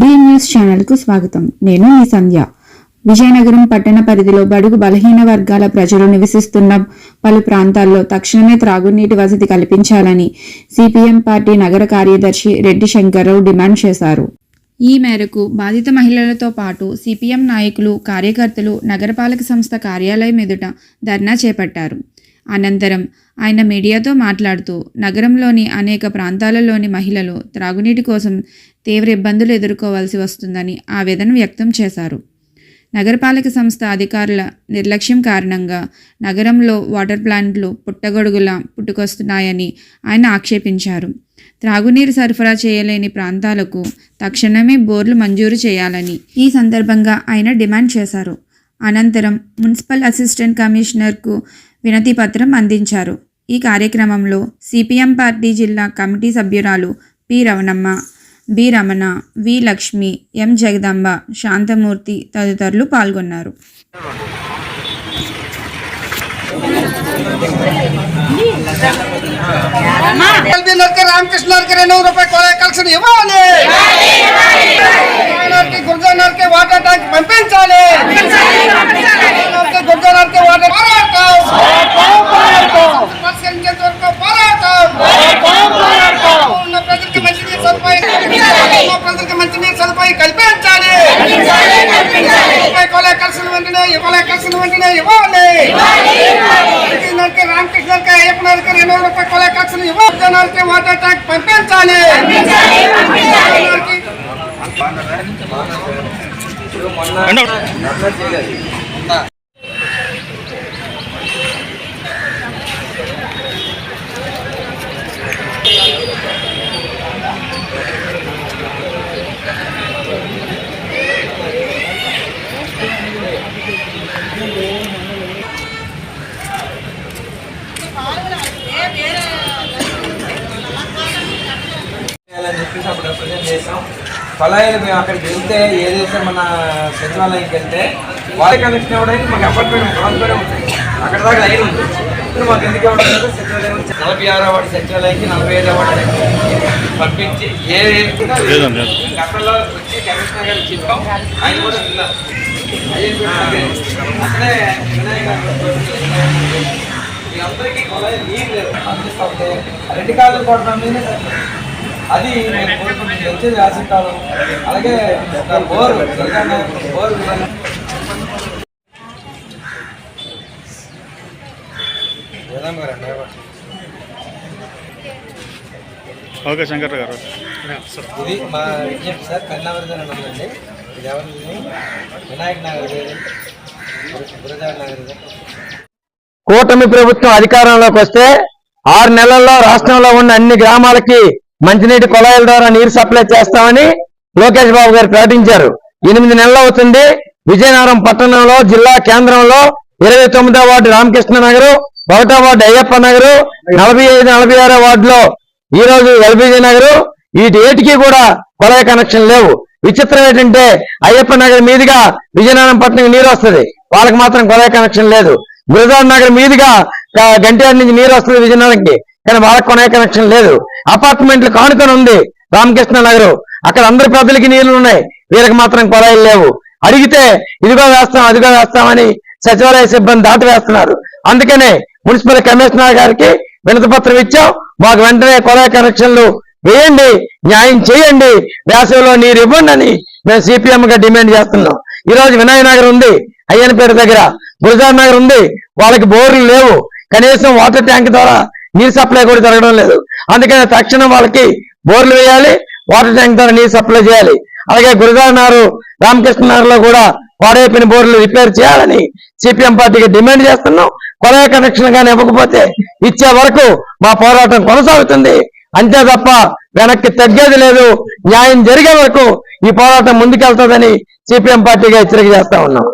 D news ఛానల్కు స్వాగతం. నేను మీ సంధ్య. విజయనగరం పట్టణ పరిధిలో బడుగు బలహీన వర్గాల ప్రజలు నివసిస్తున్న పలు ప్రాంతాల్లో తక్షణమే త్రాగునీటి వసతి కల్పించాలని సిపిఎం పార్టీ నగర కార్యదర్శి రెడ్డి శంకర్రావు డిమాండ్ చేశారు. ఈ మేరకు బాధిత మహిళలతో పాటు సిపిఎం నాయకులు కార్యకర్తలు నగరపాలక సంస్థ కార్యాలయం ఎదుట ధర్నా చేపట్టారు. అనంతరం ఆయన మీడియాతో మాట్లాడుతూ నగరంలోని అనేక ప్రాంతాలలోని మహిళలు త్రాగునీటి కోసం తీవ్ర ఇబ్బందులు ఎదుర్కోవాల్సి వస్తుందని ఆవేదన వ్యక్తం చేశారు. నగరపాలక సంస్థ అధికారుల నిర్లక్ష్యం కారణంగా నగరంలో వాటర్ ప్లాంట్లు పుట్టగొడుగులా పుట్టుకొస్తున్నాయని ఆయన ఆక్షేపించారు. త్రాగునీరు సరఫరా చేయలేని ప్రాంతాలకు తక్షణమే బోర్లు మంజూరు చేయాలని ఈ సందర్భంగా ఆయన డిమాండ్ చేశారు. అనంతరం మున్సిపల్ అసిస్టెంట్ కమిషనర్కు వినతి పత్రం అందించారు. ఈ కార్యక్రమంలో సిపిఎం పార్టీ జిల్లా కమిటీ సభ్యురాలు P Ravanamma B Ramana V Lakshmi M Jagadamba Shanthamurthy తదితరులు పాల్గొన్నారు. ఎల్బీ నర్కే రామకృష్ణ నర్కే రెండు రూపాయల కొలై కలెక్షన్ ఇవ్వాలి. వాటర్ ట్యాంక్ పంపించాలి నర్కే గుర్జా నర్కే వాటర్ పోరాటం పరిష్కరించేంత వరకు పోరాటం ఉన్న ప్రజలకు మంచినీరు సదుపాయం ఉన్న ప్రజలకు మంచినీరు సదుపాయం కల్పించాలి రూపాయి కొలై కలెక్షన్ వెంటనే కొలై కలెక్షన్ వెంటనే ఇవ్వాలి నర్కే రామకృష్ణ నర్కే అయ్యప్ప నర్కే రెండు రూపాయల కొలై కలెక్షన్ ఇవ్వాలి. జనాలకి వాటర్ ట్యాంక్ పంపించాలి. జనాలకి రిప్రజెంట్ చేసాం కొలాయిలు మేము అక్కడికి వెళ్తే ఏదైతే మన సచివాలయంకి వెళ్తే వారి కనెక్షన్ ఇవ్వడానికి మాకు అపార్ట్మెంట్ కాన్పడే ఉంటుంది. అక్కడ దాకా లైన్ ఉంది ఇప్పుడు మాకు ఎందుకు ఇవ్వడం లేదు? సచివాలయం నలభై ఆరో వాడి సచివాలయానికి నలభై ఐదో వాడి పంపించి ఏ గతంలో వచ్చి కమిషనర్ గారికి చెప్పాం. ఆయన కూడా. అక్కడే వినాయక అందరికీ కొలాయి నీరు లేవు. అందిస్తా ఉంటే రెండు కాళ్ళు కొట్టడం మీదే. అది వచ్చేది ఆశిస్తాను అలాగే బోర్ బోర్ ఓకే శంకర్ గారు. ఇది మా విజ్ఞప్తి సార్. కన్నావర్ధన ఉందండి ఇది ఎవరిది? వినాయక్ నగర్ గారి గురజాడ నగర్ గారి కూటమి ప్రభుత్వం అధికారంలోకి వస్తే ఆరు నెలల్లో రాష్ట్రంలో ఉన్న అన్ని గ్రామాలకి మంచినీటి కుళాయిల ద్వారా నీరు సప్లై చేస్తామని లోకేష్ బాబు గారు ప్రకటించారు. ఎనిమిది నెలలు అవుతుంది. విజయనగరం పట్టణంలో జిల్లా కేంద్రంలో ఇరవై తొమ్మిదో వార్డు రామకృష్ణ నగరు ఒకటో వార్డు అయ్యప్ప నగరు నలభై ఐదు నలభై ఆరో వార్డులో ఈ రోజు ఎల్బీజీ నగరు. వీటి కూడా కొలయ కనెక్షన్ లేవు. విచిత్రం ఏంటంటే అయ్యప్ప నగర్ మీదుగా విజయనగరం పట్టణం నీరు వస్తుంది. వాళ్ళకి మాత్రం కొలయ కనెక్షన్ లేదు. గురుదార్ నగర్ మీదుగా గంటి నుంచి నీరు వస్తుంది విజయనగరంకి. కానీ వాళ్ళకి కొనే కనెక్షన్ లేదు. అపార్ట్మెంట్లు కానుకొని ఉంది. రామకృష్ణ నగర్. అక్కడ అందరి ప్రజలకి నీళ్ళు ఉన్నాయి. వీళ్ళకి మాత్రం కొలాయిలు లేవు. అడిగితే ఇదిగో వేస్తాం అదిగో వేస్తామని సచివాలయ సిబ్బంది దాటి వేస్తున్నారు. అందుకనే మున్సిపల్ కమిషనర్ గారికి వినతిపత్రం ఇచ్చాం. మాకు వెంటనే కొలాయి కనెక్షన్లు వేయండి న్యాయం చేయండి. వేసవిలో నీరు ఇవ్వండి అని మేము సిపిఎం గా డిమాండ్ చేస్తున్నాం. ఈ రోజు వినాయక నగర్ ఉంది. అయ్యనపేట దగ్గర. గురుజార్ నగర్ ఉంది. వాళ్ళకి బోర్లు లేవు. కనీసం వాటర్ ట్యాంక్ ద్వారా నీరు సప్లై కూడా జరగడం లేదు. అందుకని తక్షణం వాళ్ళకి బోర్లు వేయాలి వాటర్ ట్యాంక్ ద్వారా నీరు సప్లై చేయాలి. అలాగే గురుజార్ నగర్ రామకృష్ణ నగర్లో కూడా పాడైపోయిన బోర్లు రిపేర్ చేయాలని సిపిఎం పార్టీకి డిమాండ్ చేస్తున్నాం. కొలయ కనెక్షన్ కానీ ఇవ్వకపోతే ఇచ్చే వరకు మా పోరాటం కొనసాగుతుంది. అంతే తప్ప వెనక్కి తగ్గేది లేదు. న్యాయం జరిగే వరకు ఈ పోరాటం ముందుకెళ్తుందని సిపిఎం పార్టీగా హెచ్చరిక చేస్తా ఉన్నాం.